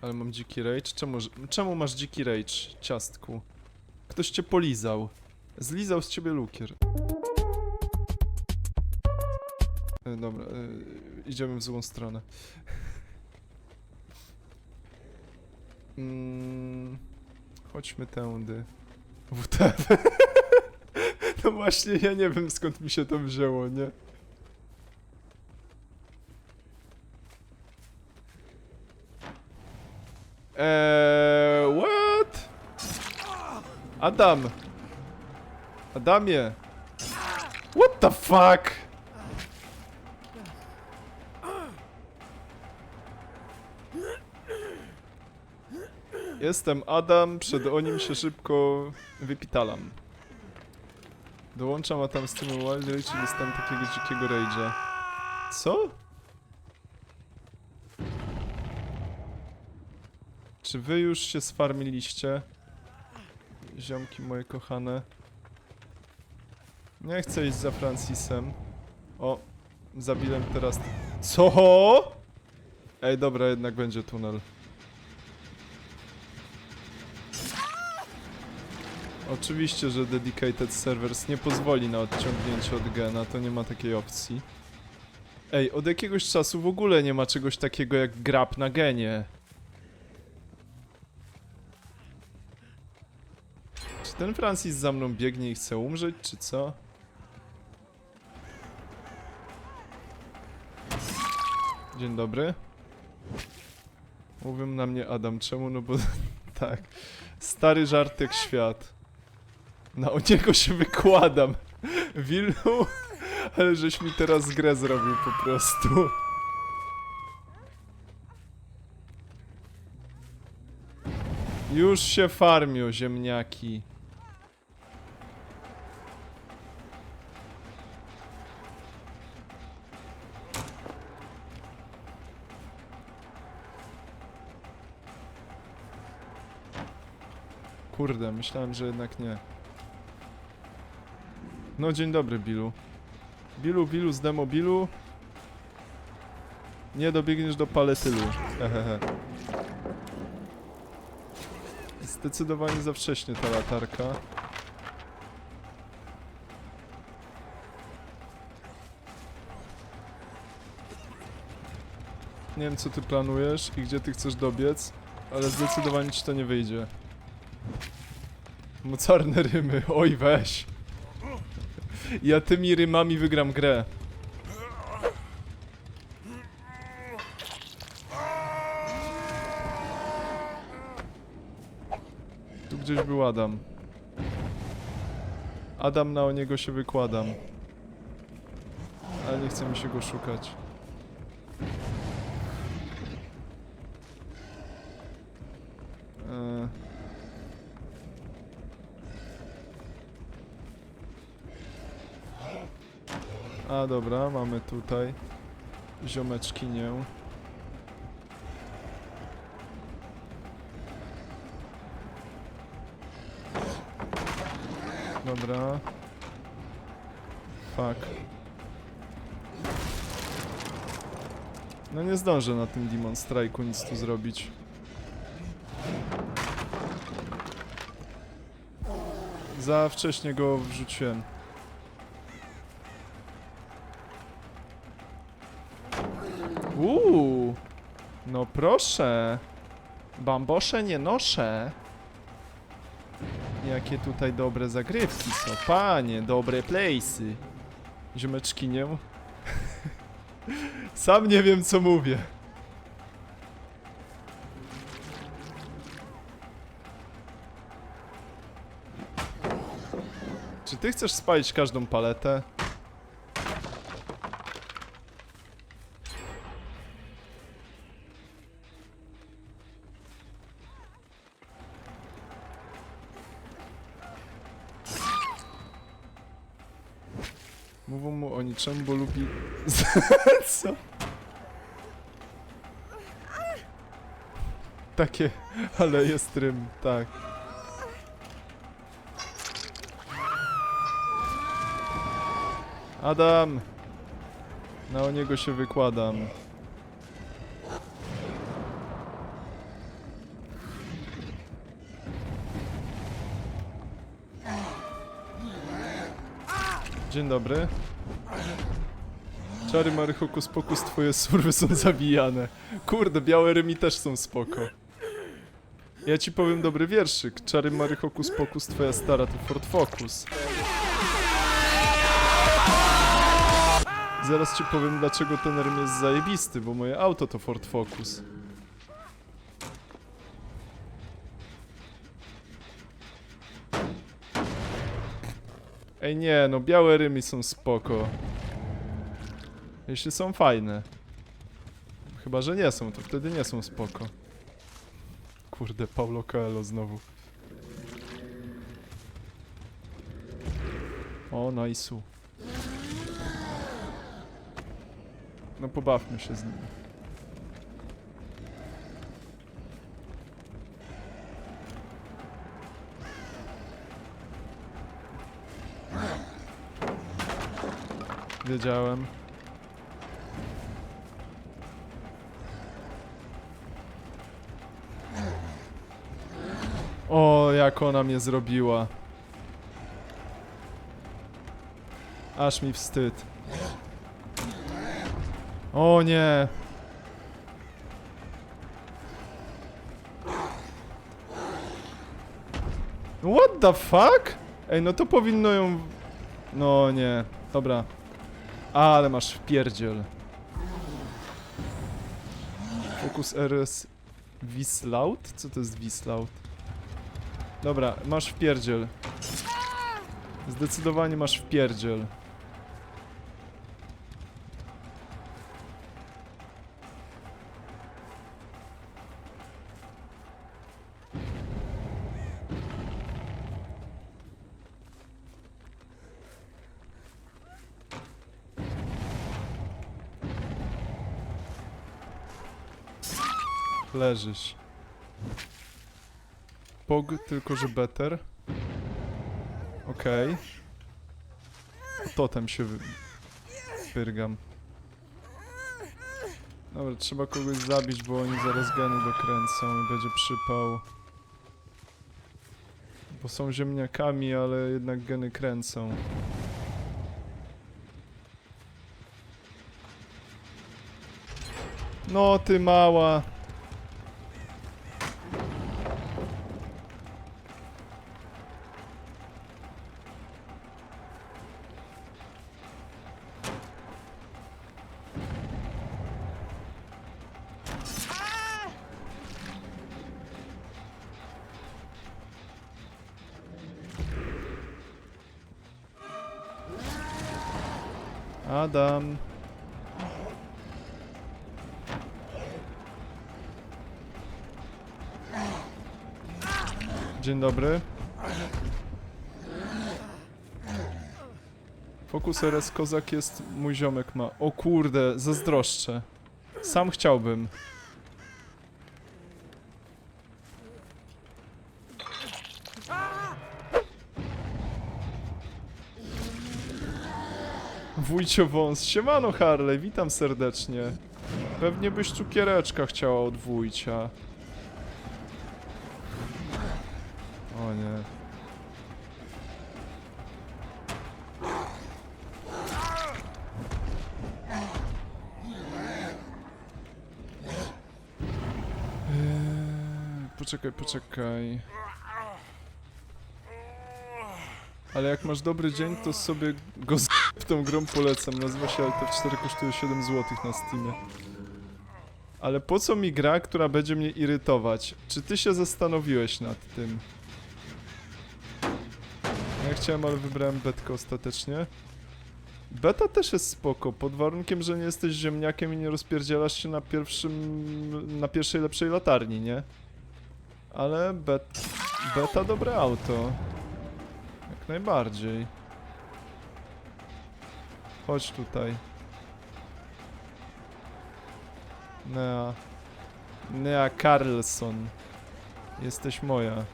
Ale mam dziki rage. Czemu, czemu masz dziki rage, ciastku? Ktoś cię polizał. Zlizał z ciebie lukier. E, dobra, e, idziemy w złą stronę. Mm, chodźmy tędy. WTF. No właśnie, ja nie wiem skąd mi się to wzięło, nie? Eee, what? Adam! Adamie! What the fuck? Jestem Adam, przed o nim się szybko wypitalam. Dołączam, a tam z tym Wild Rage dostałem takiego dzikiego rage'a. Co? Czy wy już się sfarmiliście? Ziomki moje kochane. Nie chcę iść za Francisem. O, zabiłem teraz... Co? Ej, dobra, jednak będzie tunel. Oczywiście, że Dedicated Servers nie pozwoli na odciągnięcie od gena, to nie ma takiej opcji. Ej, od jakiegoś czasu w ogóle nie ma czegoś takiego jak grab na genie. Ten Francis za mną biegnie i chce umrzeć, czy co? Dzień dobry. Mówią na mnie Adam, czemu? No bo tak. Stary żart jak świat. Na o niego się wykładam. Wilnu, ale żeś mi teraz grę zrobił po prostu. Już się farmią ziemniaki. Kurde, myślałem, że jednak nie. No dzień dobry, Bilu. Bilu, Bilu z demobilu. Nie dobiegniesz do paletylu. Hehehe. Zdecydowanie za wcześnie ta latarka. Nie wiem co ty planujesz i gdzie ty chcesz dobiec, ale zdecydowanie ci to nie wyjdzie. Mocarne rymy, oj weź. Ja tymi rymami wygram grę. Tu gdzieś był Adam. Adam na o niego się wykładam. Ale nie chce mi się go szukać. A dobra, mamy tutaj ziomeczkinię. Dobra. Fuck. No nie zdążę na tym Demon Strike'u nic tu zrobić. Za wcześnie go wrzuciłem. Proszę. Bambosze nie noszę. Jakie tutaj dobre zagrywki są. Panie, dobre place'y. Ziomeczki nie? Sam nie wiem co mówię. Czy ty chcesz spalić każdą paletę? Mówią mu o niczym, bo lubi... Co? Takie, ale jest rym, tak. Adam! Na o niego się wykładam. Dzień dobry. Czary Mary Hokus Pokus, twoje surwy są zabijane. Kurde, białe rymi też są spoko. Ja ci powiem dobry wierszyk. Czary Mary Hokus Pokus, twoja stara to Ford Focus. Zaraz ci powiem dlaczego ten rym jest zajebisty, bo moje auto to Ford Focus. Ej nie, no białe rymy są spoko. Jeśli są fajne. Chyba, że nie są, to wtedy nie są spoko. Kurde, Paulo Coelho znowu. O, najsu. No pobawmy się z nim. Wiedziałem. O, jak ona mnie zrobiła. Aż mi wstyd. O nie. What the fuck? Ej, no to powinno ją... No nie. Dobra. Ale masz wpierdziel. Focus RS Wislaut? Co to jest Wislaut? Dobra, masz wpierdziel. Zdecydowanie masz wpierdziel. Leżysz. Pog, tylko że better. Okej. Totem się wy... Pyrgam. Dobra, trzeba kogoś zabić, bo oni zaraz geny dokręcą i będzie przypał. Bo są ziemniakami, ale jednak geny kręcą. No ty mała. Adam. Dzień dobry. Fokus RS Kozak jest mój ziomek ma. O kurde, zazdroszczę. Sam chciałbym. Wójcio Wąs, siemano Harley, witam serdecznie. Pewnie byś cukiereczka chciała od wójcia. O nie. Eee, Poczekaj, poczekaj. Ale jak masz dobry dzień, to sobie go z tą grą polecam. Nazywa się LT4, kosztuje 7 zł na Steamie. Ale po co mi gra, która będzie mnie irytować? Czy ty się zastanowiłeś nad tym? Ja chciałem, ale wybrałem betkę ostatecznie. Beta też jest spoko, pod warunkiem, że nie jesteś ziemniakiem i nie rozpierdzielasz się na pierwszym... na pierwszej lepszej latarni, nie? Ale bet... beta dobre auto. Jak najbardziej. Chodź tutaj. Nea. Nea Carlson. Jesteś moja.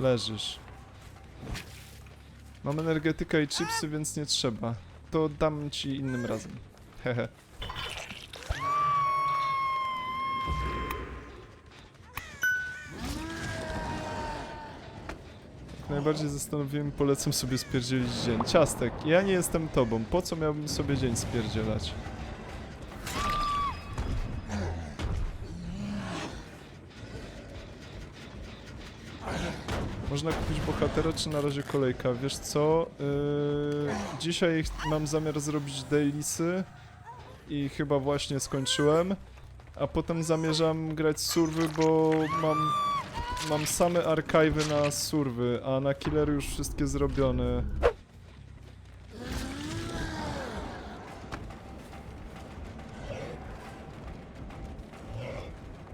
Leżysz. Mam energetykę i chipsy, więc nie trzeba. To dam ci innym razem. Hehe. Najbardziej zastanowiłem polecam sobie spierdzielić dzień. Ciastek, ja nie jestem tobą, po co miałbym sobie dzień spierdzielać? Można kupić bohatera, czy na razie kolejka? Wiesz co? Yy, dzisiaj mam zamiar zrobić dailysy i chyba właśnie skończyłem. A potem zamierzam grać surwy, bo mam, mam same archiwy na surwy, a na killer już wszystkie zrobione.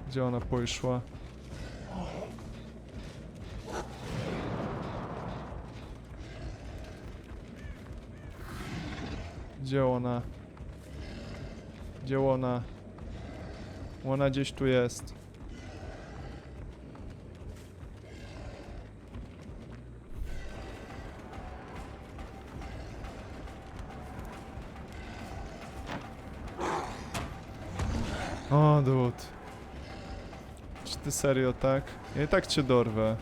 Gdzie ona poszła? Gdzie ona? Gdzie ona? Ona gdzieś tu jest. O, dud. Czy ty serio, tak? Ja i tak cię dorwę.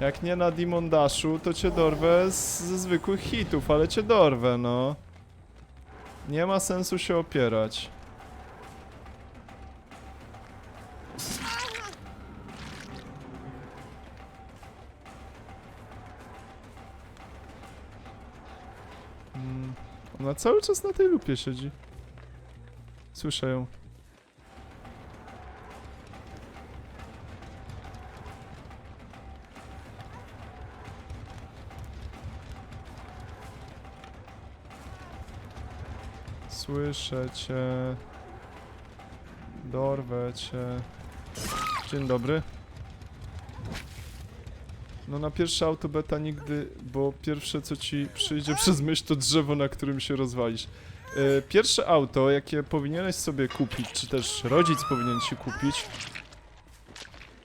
Jak nie na Demon Dashu, to cię dorwę z, ze zwykłych hitów, ale cię dorwę, no. Nie ma sensu się opierać. Ona cały czas na tej lupie siedzi. Słyszę ją. Słyszę cię. Dorwę cię. Dzień dobry. No na pierwsze auto beta nigdy, bo pierwsze co ci przyjdzie przez myśl to drzewo, na którym się rozwalisz. E, Pierwsze auto, jakie powinieneś sobie kupić, czy też rodzic powinien ci kupić,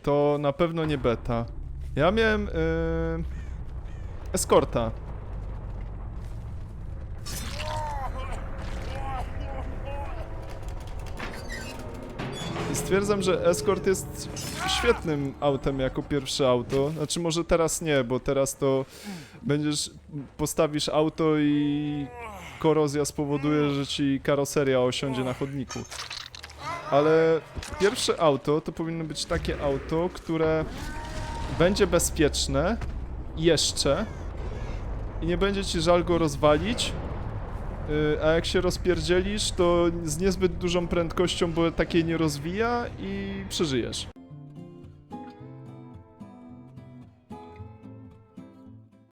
to na pewno nie beta. Ja miałem e, eskorta. Stwierdzam, że Escort jest świetnym autem jako pierwsze auto. Znaczy może teraz nie, bo teraz to będziesz postawisz auto i korozja spowoduje, że ci karoseria osiądzie na chodniku. Ale pierwsze auto to powinno być takie auto, które będzie bezpieczne jeszcze i nie będzie ci żal go rozwalić, A jak się rozpierdzielisz, to z niezbyt dużą prędkością, bo takiej nie rozwija i przeżyjesz.